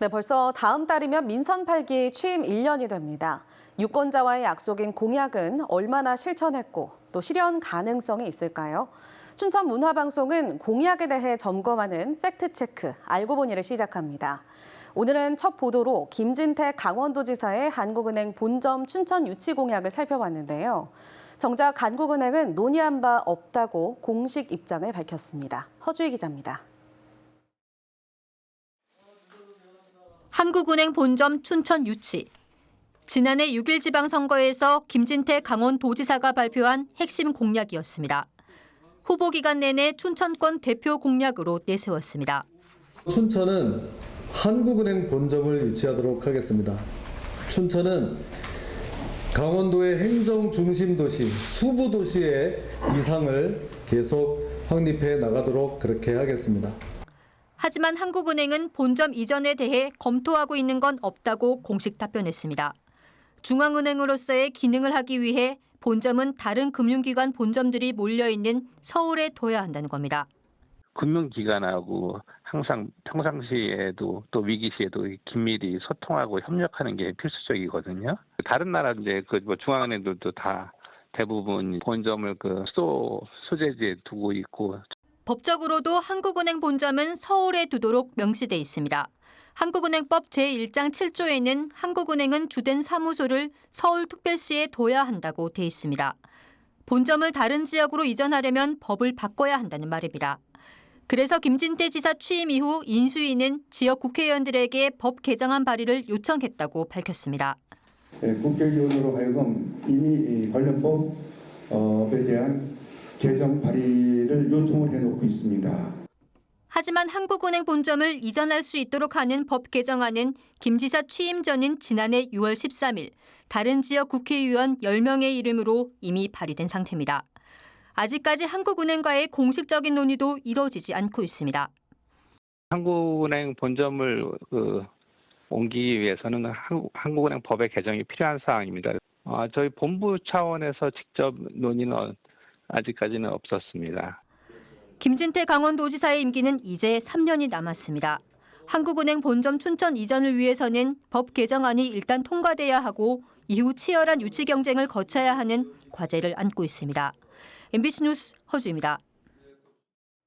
네, 벌써 다음 달이면 민선 8기 취임 1년이 됩니다. 유권자와의 약속인 공약은 얼마나 실천했고 또 실현 가능성이 있을까요? 춘천 문화방송은 공약에 대해 점검하는 팩트체크 알고 보니를 시작합니다. 오늘은 첫 보도로 김진태 강원도지사의 한국은행 본점 춘천 유치 공약을 살펴봤는데요. 정작 한국은행은 논의한 바 없다고 공식 입장을 밝혔습니다. 허주희 기자입니다. 한국은행 본점 춘천 유치. 지난해 6일 지방선거에서 김진태 강원도지사가 발표한 핵심 공약이었습니다. 후보 기간 내내 춘천권 대표 공약으로 내세웠습니다. 춘천은 한국은행 본점을 유치하도록 하겠습니다. 춘천은 강원도의 행정 중심 도시, 수부 도시의 이상을 계속 확립해 나가도록 그렇게 하겠습니다. 하지만 한국은행은 본점 이전에 대해 검토하고 있는 건 없다고 공식 답변했습니다. 중앙은행으로서의 기능을 하기 위해 본점은 다른 금융기관 본점들이 몰려있는 서울에 둬야 한다는 겁니다. 금융기관하고 항상 평상시에도 또 위기 시에도 긴밀히 소통하고 협력하는 게 필수적이거든요. 다른 나라 이제 그 뭐 중앙은행들도 다 대부분 본점을 그 수도 소재지에 두고 있고 법적으로도 한국은행 본점은 서울에 두도록 명시돼 있습니다. 한국은행법 제1장 7조에는 한국은행은 주된 사무소를 서울특별시에 둬야 한다고 돼 있습니다. 본점을 다른 지역으로 이전하려면 법을 바꿔야 한다는 말입니다. 그래서 김진태 지사 취임 이후 인수위는 지역 국회의원들에게 법 개정안 발의를 요청했다고 밝혔습니다. 예, 국회의원으로 하여금 이미 이 관련법에 대한 개정 발의 를 요청을 해놓고 있습니다. 하지만 한국은행 본점을 이전할 수 있도록 하는 법 개정안은 김 지사 취임 전인 지난해 6월 13일 다른 지역 국회의원 10명의 이름으로 이미 발의된 상태입니다. 아직까지 한국은행과의 공식적인 논의도 이루어지지 않고 있습니다. 한국은행 본점을 그 옮기기 위해서는 한국, 한국은행 법의 개정이 필요한 사항입니다. 아, 저희 본부 차원에서 직접 논의는 아직까지는 없었습니다. 김진태 강원도지사의 임기는 이제 3년이 남았습니다. 한국은행 본점 춘천 이전을 위해서는 법 개정안이 일단 통과돼야 하고 이후 치열한 유치 경쟁을 거쳐야 하는 과제를 안고 있습니다. MBC 뉴스 허주입니다.